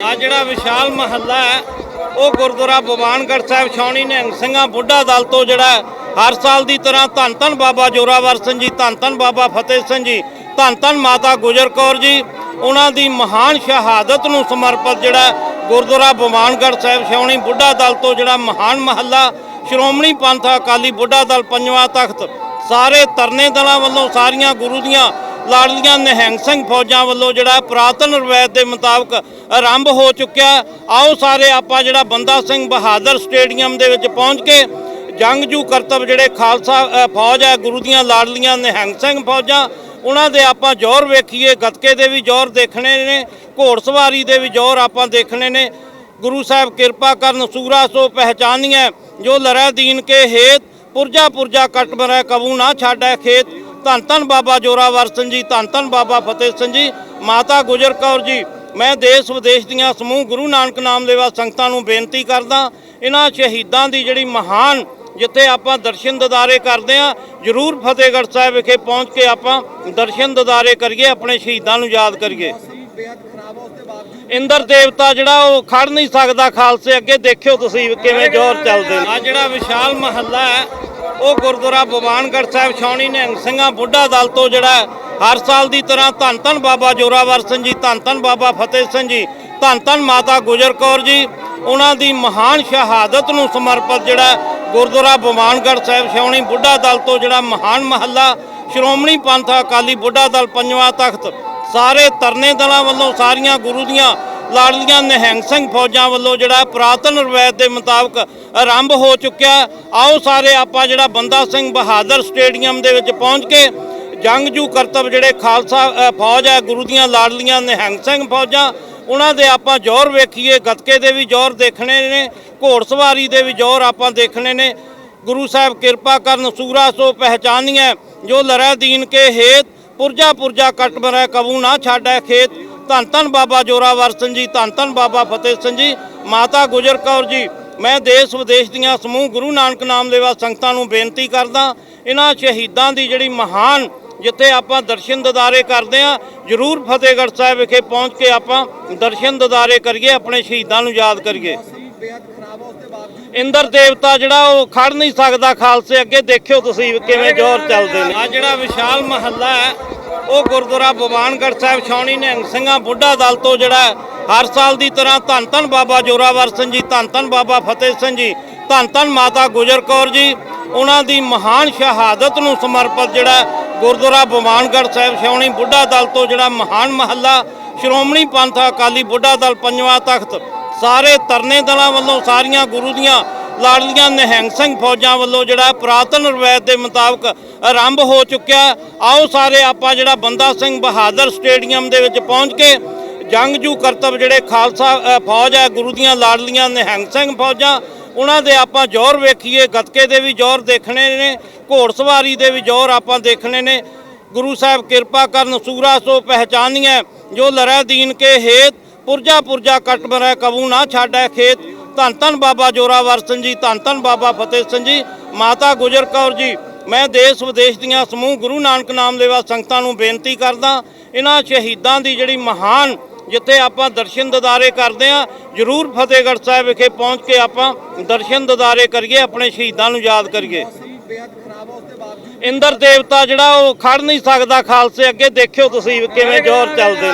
ਆ ਜਿਹੜਾ ਵਿਸ਼ਾਲ ਮਹੱਲਾ ਹੈ, ਉਹ ਗੁਰਦੁਆਰਾ ਭਵਾਨਗੜ੍ਹ ਸਾਹਿਬ ਛਾਉਣੀ ਨਿਹੰਗ ਸਿੰਘਾਂ ਬੁੱਢਾ ਦਲ ਤੋਂ ਜਿਹੜਾ ਹਰ ਸਾਲ ਦੀ ਤਰ੍ਹਾਂ ਧੰਨ ਧੰਨ ਬਾਬਾ ਜੋਰਾਵਰ ਸਿੰਘ ਜੀ, ਧੰਨ ਧੰਨ ਬਾਬਾ ਫਤਿਹ ਸਿੰਘ ਜੀ, ਧੰਨ ਧੰਨ ਮਾਤਾ ਗੁਜਰ ਕੌਰ ਜੀ, ਉਹਨਾਂ ਦੀ ਮਹਾਨ ਸ਼ਹਾਦਤ ਨੂੰ ਸਮਰਪਿਤ ਜਿਹੜਾ ਗੁਰਦੁਆਰਾ ਭਵਾਨਗੜ੍ਹ ਸਾਹਿਬ ਛਾਉਣੀ ਬੁੱਢਾ ਦਲ ਤੋਂ ਜਿਹੜਾ ਮਹਾਨ ਮਹੱਲਾ, ਸ਼੍ਰੋਮਣੀ ਪੰਥ ਅਕਾਲੀ ਬੁੱਢਾ ਦਲ ਪੰਜਵਾਂ ਤਖਤ, ਸਾਰੇ ਤਰਨੇ ਦਲਾਂ ਵੱਲੋਂ ਸਾਰੀਆਂ ਗੁਰੂ ਦੀਆਂ ਲਾੜਲੀਆਂ ਨਿਹੰਗ ਸਿੰਘ ਫੌਜਾਂ ਵੱਲੋਂ ਜਿਹੜਾ ਪੁਰਾਤਨ ਰਵਾਇਤ ਦੇ ਮੁਤਾਬਕ ਆਰੰਭ ਹੋ ਚੁੱਕਿਆ। ਆਓ ਸਾਰੇ ਆਪਾਂ ਜਿਹੜਾ ਬੰਦਾ ਸਿੰਘ ਬਹਾਦਰ ਸਟੇਡੀਅਮ ਦੇ ਵਿੱਚ ਪਹੁੰਚ ਕੇ ਜੰਗਜੂ ਕਰਤਬ ਜਿਹੜੇ ਖਾਲਸਾ ਫੌਜ ਹੈ, ਗੁਰੂ ਦੀਆਂ ਲਾਡਲੀਆਂ ਨਿਹੰਗ ਸਿੰਘ ਫੌਜਾਂ, ਉਹਨਾਂ ਦੇ ਆਪਾਂ ਜ਼ੋਰ ਵੇਖੀਏ। ਗੱਤਕੇ ਦੇ ਵੀ ਜ਼ੋਰ ਦੇਖਣੇ ਨੇ ਘੋੜ ਸਵਾਰੀ ਦੇ ਵੀ ਜ਼ੋਰ ਆਪਾਂ ਦੇਖਣੇ ਨੇ। ਗੁਰੂ ਸਾਹਿਬ ਕਿਰਪਾ ਕਰਨ, ਸੂਰਾ ਸੋ ਪਹਿਚਾਨੀਐ। ਜੋ ਲਰੈ ਦੀਨ ਕੇ ਹੇਤ ਪੁਰਜਾ ਪੁਰਜਾ ਕਟ ਮਰੈ ਕਬੂ ਨਾ ਛਾੜੈ ਖੇਤ। ਧੰਨ ਧੰਨ ਬਾਬਾ ਜੋਰਾਵਰ ਸਿੰਘ ਜੀ, ਧੰਨ ਧੰਨ ਬਾਬਾ ਫਤਿਹ ਸਿੰਘ ਜੀ, ਮਾਤਾ ਗੁਜਰ ਕੌਰ ਜੀ। ਮੈਂ ਦੇਸ਼ ਵਿਦੇਸ਼ ਦੀਆਂ ਸਮੂਹ ਗੁਰੂ ਨਾਨਕ ਨਾਮ ਲੈਵਾ ਸੰਗਤਾਂ ਨੂੰ ਬੇਨਤੀ ਕਰਦਾ, ਇਹਨਾਂ ਸ਼ਹੀਦਾਂ ਦੀ ਜਿਹੜੀ ਮਹਾਨ ਜਿੱਥੇ ਆਪਾਂ ਦਰਸ਼ਨ ਦਿਦਾਰੇ ਕਰਦੇ ਆ ਜਰੂਰ ਫਤਿਹਗੜ੍ਹ ਸਾਹਿਬ ਵਿਖੇ ਪਹੁੰਚ ਕੇ ਆਪਾਂ ਦਰਸ਼ਨ ਦਿਦਾਰੇ ਕਰੀਏ, ਆਪਣੇ ਸ਼ਹੀਦਾਂ ਨੂੰ ਯਾਦ ਕਰੀਏ। ਇੰਦਰ ਦੇਵਤਾ ਜਿਹੜਾ ਉਹ ਖੜ ਨਹੀਂ ਸਕਦਾ ਖਾਲਸੇ ਅੱਗੇ, ਦੇਖਿਓ ਤੁਸੀਂ ਕਿਵੇਂ ਜ਼ੋਰ ਚੱਲਦੇ ਆ ਜਿਹੜਾ ਵਿਸ਼ਾਲ ਮਹੱਲਾ ਹੈ ਉਹ ਗੁਰਦੁਆਰਾ ਭਵਾਨਗੜ੍ਹ ਸਾਹਿਬ ਛਾਉਣੀ ਨਿਹੰਗ ਸਿੰਘਾਂ ਬੁੱਢਾ ਦਲ ਤੋਂ ਜਿਹੜਾ ਹਰ ਸਾਲ ਦੀ ਤਰ੍ਹਾਂ ਧੰਨ ਧੰਨ ਬਾਬਾ ਜੋਰਾਵਰ ਸਿੰਘ ਜੀ, ਧੰਨ ਧੰਨ ਬਾਬਾ ਫਤਿਹ ਸਿੰਘ ਜੀ, ਧੰਨ ਧੰਨ ਮਾਤਾ ਗੁਜਰ ਕੌਰ ਜੀ, ਉਹਨਾਂ ਦੀ ਮਹਾਨ ਸ਼ਹਾਦਤ ਨੂੰ ਸਮਰਪਿਤ ਜਿਹੜਾ ਗੁਰਦੁਆਰਾ ਭਵਾਨਗੜ੍ਹ ਸਾਹਿਬ ਛਾਉਣੀ ਬੁੱਢਾ ਦਲ ਤੋਂ ਜਿਹੜਾ ਮਹਾਨ ਮਹੱਲਾ ਸ਼੍ਰੋਮਣੀ ਪੰਥ ਅਕਾਲੀ ਬੁੱਢਾ ਦਲ ਪੰਜਵਾਂ ਤਖਤ, ਸਾਰੇ ਤਰਨੇ ਦਲਾਂ ਵੱਲੋਂ ਸਾਰੀਆਂ ਗੁਰੂ ਦੀਆਂ ਲਾੜਲੀਆਂ ਨਿਹੰਗ ਸਿੰਘ ਫੌਜਾਂ ਵੱਲੋਂ ਜਿਹੜਾ ਪੁਰਾਤਨ ਰਵਾਇਤ ਦੇ ਮੁਤਾਬਕ ਆਰੰਭ ਹੋ ਚੁੱਕਿਆ। ਆਓ ਸਾਰੇ ਆਪਾਂ ਜਿਹੜਾ ਬੰਦਾ ਸਿੰਘ ਬਹਾਦਰ ਸਟੇਡੀਅਮ ਦੇ ਵਿੱਚ ਪਹੁੰਚ ਕੇ ਜੰਗਜੂ ਕਰਤੱਵ ਜਿਹੜੇ ਖਾਲਸਾ ਫੌਜ ਹੈ, ਗੁਰੂ ਦੀਆਂ ਲਾਡਲੀਆਂ ਨਿਹੰਗ ਸਿੰਘ ਫੌਜਾਂ, ਉਹਨਾਂ ਦੇ ਆਪਾਂ ਜ਼ੋਰ ਵੇਖੀਏ, ਗੱਤਕੇ ਦੇ ਵੀ ਜ਼ੋਰ ਦੇਖਣੇ ਨੇ, ਘੋੜਸਵਾਰੀ ਦੇ ਵੀ ਜ਼ੋਰ ਆਪਾਂ ਦੇਖਣੇ ਨੇ। ਗੁਰੂ ਸਾਹਿਬ ਕਿਰਪਾ ਕਰਨ, ਸੂਰਾ ਸੋ ਪਹਿਚਾਨੀਐ, ਜੋ ਲਰੈ ਦੀਨ ਕੇ ਹੇਤ, ਪੁਰਜਾ ਪੁਰਜਾ ਕਟ ਮਰੈ ਕਬੂ ਨਾ ਛਾੜੈ ਖੇਤ। ਧੰਨ ਧੰਨ ਬਾਬਾ ਜੋਰਾਵਰ ਸਿੰਘ ਜੀ, ਧੰਨ ਧੰਨ ਬਾਬਾ ਫਤਿਹ ਸਿੰਘ ਜੀ, ਮਾਤਾ ਗੁਜਰ ਕੌਰ ਜੀ। ਮੈਂ ਦੇਸ਼ ਵਿਦੇਸ਼ ਦੀਆਂ ਸਮੂਹ ਗੁਰੂ ਨਾਨਕ ਨਾਮ ਲੈਵਾ ਸੰਗਤਾਂ ਨੂੰ ਬੇਨਤੀ ਕਰਦਾ, ਇਹਨਾਂ ਸ਼ਹੀਦਾਂ ਦੀ ਜਿਹੜੀ ਮਹਾਨ ਜਿੱਥੇ ਆਪਾਂ ਦਰਸ਼ਨ ਦਿਦਾਰੇ ਕਰਦੇ ਆ ਜਰੂਰ ਫਤਿਹਗੜ੍ਹ ਸਾਹਿਬ ਵਿਖੇ ਪਹੁੰਚ ਕੇ ਆਪਾਂ ਦਰਸ਼ਨ ਦਿਦਾਰੇ ਕਰੀਏ, ਆਪਣੇ ਸ਼ਹੀਦਾਂ ਨੂੰ ਯਾਦ ਕਰੀਏ। ਇੰਦਰ ਦੇਵਤਾ ਜਿਹੜਾ ਉਹ ਖੜ ਨਹੀਂ ਸਕਦਾ ਖਾਲਸੇ ਅੱਗੇ, ਦੇਖਿਓ ਤੁਸੀਂ ਕਿਵੇਂ ਜ਼ੋਰ ਚੱਲਦੇ ਨੇ। ਆ ਜਿਹੜਾ ਵਿਸ਼ਾਲ ਮਹੱਲਾ ਹੈ ਉਹ ਗੁਰਦੁਆਰਾ ਭਵਾਨਗੜ੍ਹ ਸਾਹਿਬ ਛਾਉਣੀ ਨਿਹੰਗ ਸਿੰਘਾਂ ਬੁੱਢਾ ਦਲ ਤੋਂ ਜਿਹੜਾ ਹਰ ਸਾਲ ਦੀ ਤਰ੍ਹਾਂ ਧੰਨ ਧੰਨ ਬਾਬਾ ਜੋਰਾਵਰ ਸਿੰਘ ਜੀ, ਧੰਨ ਧੰਨ ਬਾਬਾ ਫਤਿਹ ਸਿੰਘ ਜੀ, ਧੰਨ ਧੰਨ ਮਾਤਾ ਗੁਜਰ ਕੌਰ ਜੀ, ਉਹਨਾਂ ਦੀ ਮਹਾਨ ਸ਼ਹਾਦਤ ਨੂੰ ਸਮਰਪਿਤ ਜਿਹੜਾ ਗੁਰਦੁਆਰਾ ਭਵਾਨਗੜ੍ਹ ਸਾਹਿਬ ਛਾਉਣੀ ਬੁੱਢਾ ਦਲ ਤੋਂ ਜਿਹੜਾ ਮਹਾਨ ਮਹੱਲਾ ਸ਼੍ਰੋਮਣੀ ਪੰਥ ਅਕਾਲੀ ਬੁੱਢਾ ਦਲ ਪੰਜਵਾਂ ਤਖਤ, ਸਾਰੇ ਤਰਨੇ ਦਲਾਂ ਵੱਲੋਂ ਸਾਰੀਆਂ ਗੁਰੂ ਦੀਆਂ ਲਾੜਲੀਆਂ ਨਿਹੰਗ ਸਿੰਘ ਫੌਜਾਂ ਵੱਲੋਂ ਜਿਹੜਾ ਪੁਰਾਤਨ ਰਵਾਇਤ ਦੇ ਮੁਤਾਬਕ ਆਰੰਭ ਹੋ ਚੁੱਕਿਆ। ਆਓ ਸਾਰੇ ਆਪਾਂ ਜਿਹੜਾ ਬੰਦਾ ਸਿੰਘ ਬਹਾਦਰ ਸਟੇਡੀਅਮ ਦੇ ਵਿੱਚ ਪਹੁੰਚ ਕੇ ਜੰਗਜੂ ਕਰਤਬ ਜਿਹੜੇ ਖਾਲਸਾ ਫੌਜ ਹੈ, ਗੁਰੂ ਦੀਆਂ ਲਾੜਲੀਆਂ ਨਿਹੰਗ ਸਿੰਘ ਫੌਜਾਂ, ਉਹਨਾਂ ਦੇ ਆਪਾਂ ਜ਼ੋਰ ਵੇਖੀਏ, ਗੱਤਕੇ ਦੇ ਵੀ ਜ਼ੋਰ ਦੇਖਣੇ ਨੇ, ਘੋੜ ਸਵਾਰੀ ਦੇ ਵੀ ਜ਼ੋਰ ਆਪਾਂ ਦੇਖਣੇ ਨੇ। ਗੁਰੂ ਸਾਹਿਬ ਕਿਰਪਾ ਕਰਨ, ਸੂਰਾ ਸੋ ਪਹਿਚਾਨੀਐ, ਜੋ ਲਰੈ ਦੀਨ ਕੇ ਹੇਤ, ਪੁਰਜਾ ਪੁਰਜਾ ਕਟ ਮਰੈ ਕਬੂ ਨਾ ਛਾੜੈ ਖੇਤ। ਧੰਨ ਧੰਨ ਬਾਬਾ ਜੋਰਾਵਰ ਸਿੰਘ ਜੀ, ਧੰਨ ਧੰਨ ਬਾਬਾ ਫਤਿਹ ਸਿੰਘ ਜੀ, ਮਾਤਾ ਗੁਜਰ ਕੌਰ ਜੀ। ਮੈਂ ਦੇਸ਼ ਵਿਦੇਸ਼ ਦੀਆਂ ਸਮੂਹ ਗੁਰੂ ਨਾਨਕ ਨਾਮ ਲੈਵਾ ਸੰਗਤਾਂ ਨੂੰ ਬੇਨਤੀ ਕਰਦਾ, ਇਹਨਾਂ ਸ਼ਹੀਦਾਂ ਦੀ ਜਿਹੜੀ ਮਹਾਨ ਜਿੱਥੇ ਆਪਾਂ ਦਰਸ਼ਨ ਦਿਦਾਰੇ ਕਰਦੇ ਆ ਜਰੂਰ ਫਤਿਹਗੜ੍ਹ ਸਾਹਿਬ ਵਿਖੇ ਪਹੁੰਚ ਕੇ ਆਪਾਂ ਦਰਸ਼ਨ ਦਿਦਾਰੇ ਕਰੀਏ, ਆਪਣੇ ਸ਼ਹੀਦਾਂ ਨੂੰ ਯਾਦ ਕਰੀਏ। ਇੰਦਰ ਦੇਵਤਾ ਜਿਹੜਾ ਉਹ ਖੜ ਨਹੀਂ ਸਕਦਾ ਖਾਲਸੇ ਅੱਗੇ, ਦੇਖਿਓ ਤੁਸੀਂ ਕਿਵੇਂ ਜ਼ੋਰ ਚੱਲਦੇ